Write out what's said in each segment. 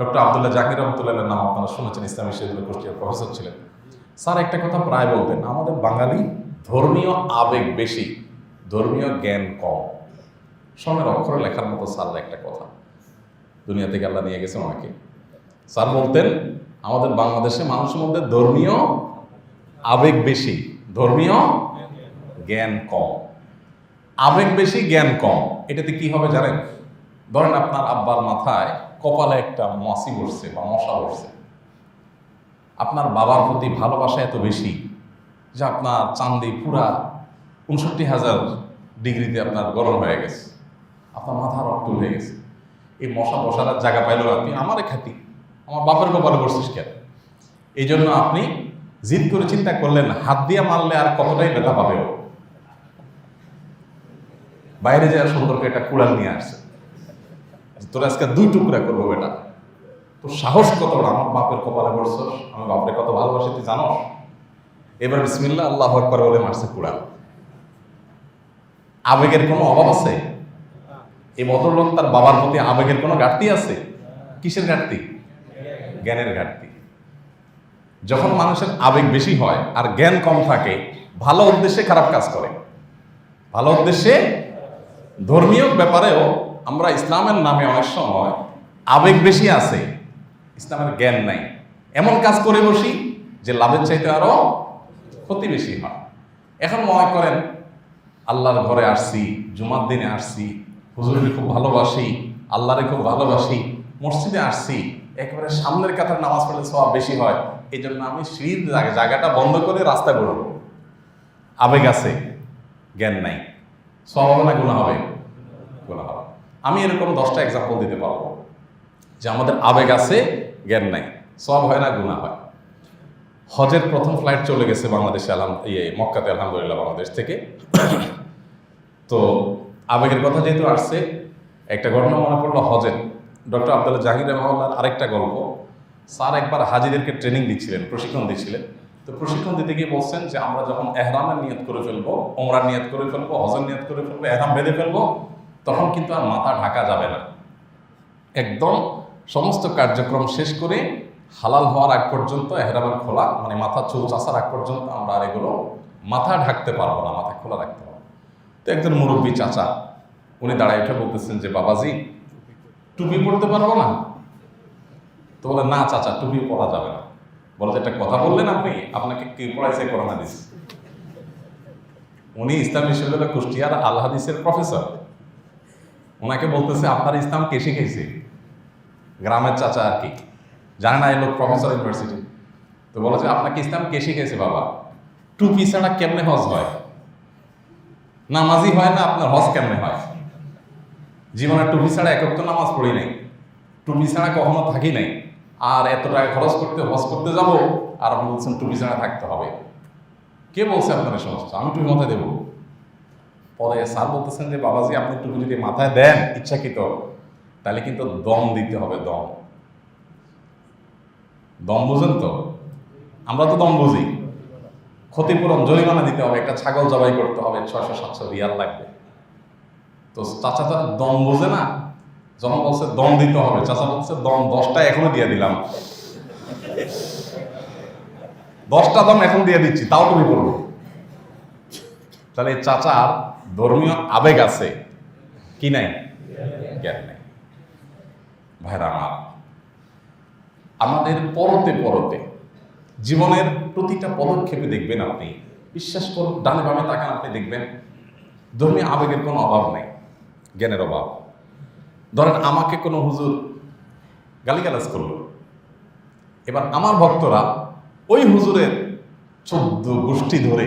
Doctor Abdullah Zakir রহমতুল্লাহ নাম আপনারা শুনেছেন, ইসলামী শহীদুল কুষ্টিয়ার প্রফেসর ছিলেন। স্যার, একটা কথা প্রায় বলতেন, আমাদের বাঙালি ধর্মীয় আবেগ বেশি, ধর্মীয় জ্ঞান কম। স্বর্ণের অক্ষরে লেখার মতো স্যার একটা কথা। দুনিয়া থেকে আল্লাহ নিয়ে গেছে ওনাকে স্যার বলতেন, আমাদের বাংলাদেশে মানুষের মধ্যে ধর্মীয় আবেগ বেশি, ধর্মীয় জ্ঞান কম। আবেগ বেশি, জ্ঞান কম। এটাতে কি হবে জানেন? ধরেন আপনার আব্বার মাথায় কপালে একটা মাসি বসছে বা মশা বসছে। আপনার বাবার প্রতি ভালোবাসা এত বেশি যে আপনার চান্দি পুরা উনষট্টি হাজার ডিগ্রিতে আপনার গরম হয়ে গেছে। আপনার মাথা রক্ত হয়ে গেছে। এই মশা বসার জায়গা পাইলেও আপনি আমারে খ্যাতি আমার বাপের কপালে বসছিস কেন? এই জন্য আপনি জিদ করে চিন্তা করলেন, হাত দিয়ে মারলে আর কতটাই ব্যথা পাবে বাইরে যাওয়ার সুন্দরকে একটা কুড়াল নিয়ে আসছে। তোর আজকে দুই টুকরা করব বেটা। তোর সাহস কত? আমার বাপের কপালে পড়ছস আমি বাপরে কত ভালোবাসি, তুই জানো এবার বিসমিল্লা আল্লাহ একবার বলে মারছে কুড়াল। আবেগের কোনো অভাব আছে? এই ভদ্রলোক তার বাবার প্রতি আবেগের কোনো ঘাটতি আছে? কিসের ঘাটতি? জ্ঞানের ঘাটতি। যখন মানুষের আবেগ বেশি হয় আর জ্ঞান কম থাকে, ভালো উদ্দেশ্যে খারাপ কাজ করে। ভালো উদ্দেশ্যে ধর্মীয় ব্যাপারেও আমরা ইসলামের নামে অনেক সময় আবেগ বেশি আছে, ইসলামের জ্ঞান নাই। এমন কাজ করে বসি যে লাভের চাইতে আরও ক্ষতি বেশি হয়। এখন মনে করেন, আল্লাহর ঘরে আসছি, জুমার দিনে আসছি, হুজুরকে খুব ভালোবাসি, আল্লাহরে খুব ভালোবাসি, মসজিদে আসছি, একেবারে সামনের কাতার নামাজ পড়লে সব বেশি হয় এই জন্য আমি সিঁড়ির জায়গা- জায়গাটা বন্ধ করে রাস্তা করব আবেগ আছে, জ্ঞান নাই। সব না গুণা হবে? গুণা হবে। আমি এরকম দশটা এক্সাম্পল দিতে পারব, যে আমাদের আবেগ আছে, জ্ঞান নাই। সব হয় না গুণা হয়। হজের প্রথম ফ্লাইট চলে গেছে বাংলাদেশে, আলহাম ইয়ে মক্কাতে, আলহামদুলিল্লাহ, বাংলাদেশ থেকে। তো আবেগের কথা যেহেতু আসছে, একটা ঘটনা মনে পড়ল হজের। ডক্টর আবদুল্লাহ জাহির রহমাল্লার আরেকটা গল্প। স্যার একবার হাজিদেরকে ট্রেনিং দিচ্ছিলেন, প্রশিক্ষণ দিচ্ছিলেন। তো প্রশিক্ষণ দিতে গিয়ে বলছেন যে, আমরা যখন এহরামের নিয়ত করে ফেলব ওমরার নিয়ত করে ফেলব, হজের নিয়ত করে ফেলব, এহরাম বেঁধে ফেলব তখন কিন্তু আর মাথা ঢাকা যাবে না। একদম সমস্ত কার্যক্রম শেষ করে হালাল হওয়ার আগ পর্যন্ত এহরামের খোলা মানে মাথা চুল চাষার আগ পর্যন্ত আমরা আর এগুলো মাথা ঢাকতে পারব না, মাথা খোলা রাখতে পারব তো একজন মুরব্বী চাচা, উনি দাঁড়ায় উঠে বলতেছেন যে, বাবাজি, টুপি পড়তে পারব না? তো বলে, না চাচা, টুপি পরা যাবে না। বলে, যে একটা কথা বললেন আপনি, আপনাকে কি পড়াইছে করোনা দিস? উনি ইসলাম বিশ্ববিদ্যালয় কুষ্টিয়ার আল হাদিসের প্রফেসর ওনাকে বলতেছে, আপনার ইসলাম কে শিখেছে গ্রামের চাচা আর কি। জানে না এই লোক প্রফেসর ইউনিভার্সিটি তো বলে যে, আপনাকে ইসলাম কে শিখেছে বাবা? টুপি ছাড়া কেমনে হজ হয়? নামাজি হয় না, আপনার হজ কেমনে হয়? জীবনে টুপি ছাড়া একক তো নামাজ পড়ি নাই। টুপি ছাড়া কখনো থাকি নাই। আর এত টাকা খরচ করতে, হজ করতে যাব, আর আপনি বলছেন টুপি ছাড়া থাকতে হবে। কে বলছে আপনার এই সমস্ত আমি টুপি মাথায় দেবো। পরে স্যার বলতেছেন যে, বাবাজি, আপনি টুপি যদি মাথায় দেন ইচ্ছাকৃত, তাহলে কিন্তু দম দিতে হবে, দম। দম বুঝেন তো? আমরা তো দম বুঝি। ক্ষতিপূরণ, জরিমানা দিতে হবে, একটা ছাগল জবাই করতে হবে, ছয়শো সাতশো রিয়াল লাগবে। তো চাচা তো দম বোঝে না? যখন বলছে, দম দিতে হবে। চাচা বলছে, দম দশটা এখনও দিয়ে দিলাম। দশটা দম এখন দিয়ে দিচ্ছি, তাও তুমি বলব তাহলে চাচার ধর্মীয় আবেগ আছে কি নাই? জ্ঞান নাই। ভাইরা আমার, আমাদের পরতে পরতে জীবনের প্রতিটা পদক্ষেপে দেখবেন আপনি, বিশ্বাস করুন, ডানে বামে তাকান, আপনি দেখবেন ধর্মীয় আবেগের কোনো অভাব নেই, জ্ঞানের অভাব। ধরেন আমাকে কোনো হুজুর গালিগালাজ করল, এবার আমার ভক্তরা ওই হুজুরের চোদ্দ গোষ্ঠী ধরে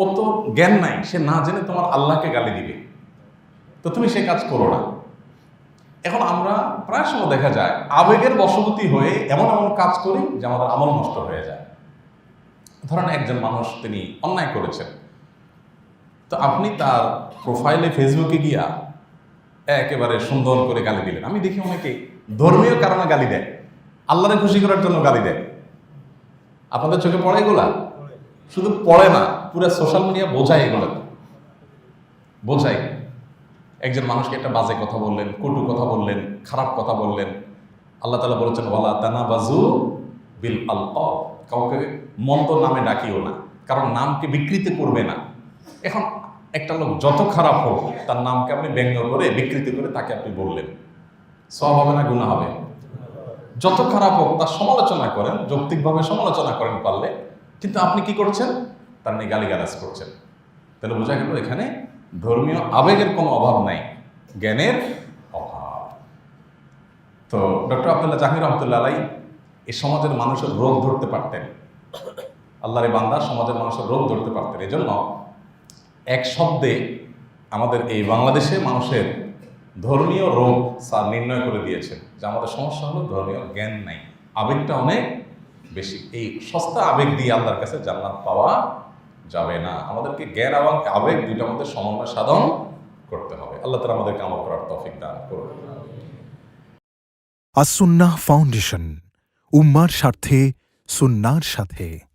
ও তো জ্ঞান নাই, সে না জেনে তোমার আল্লাহকে গালি দিবে। তো তুমি সে কাজ করো না। এখন আমরা প্রায় সময় দেখা যায়, আবেগের বশবর্তী হয়ে এমন এমন কাজ করি যে আমাদের আমল নষ্ট হয়ে যায়। ধরেন একজন মানুষ, তিনি অন্যায় করেছেন। তো আপনি তার প্রোফাইলে ফেসবুকে গিয়া একেবারে সুন্দর করে গালি দিলেন। আমি দেখি অনেকে ধর্মীয় কারণে গালি দেয়, আল্লাহরে খুশি করার জন্য গালি দেয়। আপনাদের চোখে পড়ে এগুলা? শুধু পড়ে না, পুরো সোশ্যাল মিডিয়া বোঝায় এগুলো। বোঝায়। একজন মানুষকে একটা বাজে কথা বললেন, কটু কথা বললেন, খারাপ কথা বললেন, আল্লাহ তালা বলেছেন, ওয়ালা তানা বাজু বিল আল কাউকে মন্দ নামে ডাকিও না, কারণ নামকে বিকৃতি করবে না। এখন একটা লোক যত খারাপ হোক, তার নামকে আপনি ব্যঙ্গ করে, বিকৃতি করে তাকে আপনি বললেন। সব হবে না গুণা হবে? যত খারাপ হোক, তার সমালোচনা করেন, যৌক্তিকভাবে সমালোচনা করেন পারলে কিন্তু আপনি কি করছেন? তার নিয়ে গালিগালাজ করছেন। তাহলে বোঝা গেল এখানে ধর্মীয় আবেগের কোনো অভাব নাই, জ্ঞানের অভাব। তো ডক্টর আবদুল্লাহ জাহির রহমতুল্লাহ আলাই এই সমাজের মানুষের রোগ ধরতে পারতেন। আল্লাহর বান্দা সমাজের মানুষের রোগ ধরতে পারতেন। এই জন্য এক শব্দে আমাদের এই বাংলাদেশে মানুষের ধর্মীয় রোগ স্যার নির্ণয় করে দিয়েছেন যে আমাদের সমস্যা হলো ধর্মীয় জ্ঞান নাই, আবেগটা অনেক বেশি। এই সস্তা আবেগ দিয়ে আল্লাহর কাছে জান্নাত পাওয়া যাবে না। আমাদেরকে জ্ঞান এবং আবেগ দুইটার মধ্যে সমন্বয় সাধন করতে হবে। আল্লাহ তালা আমাদেরকে আমল করার তফিক দান করুন। আসুন্না ফাউন্ডেশন, উম্মার স্বার্থে, সুন্নার সাথে।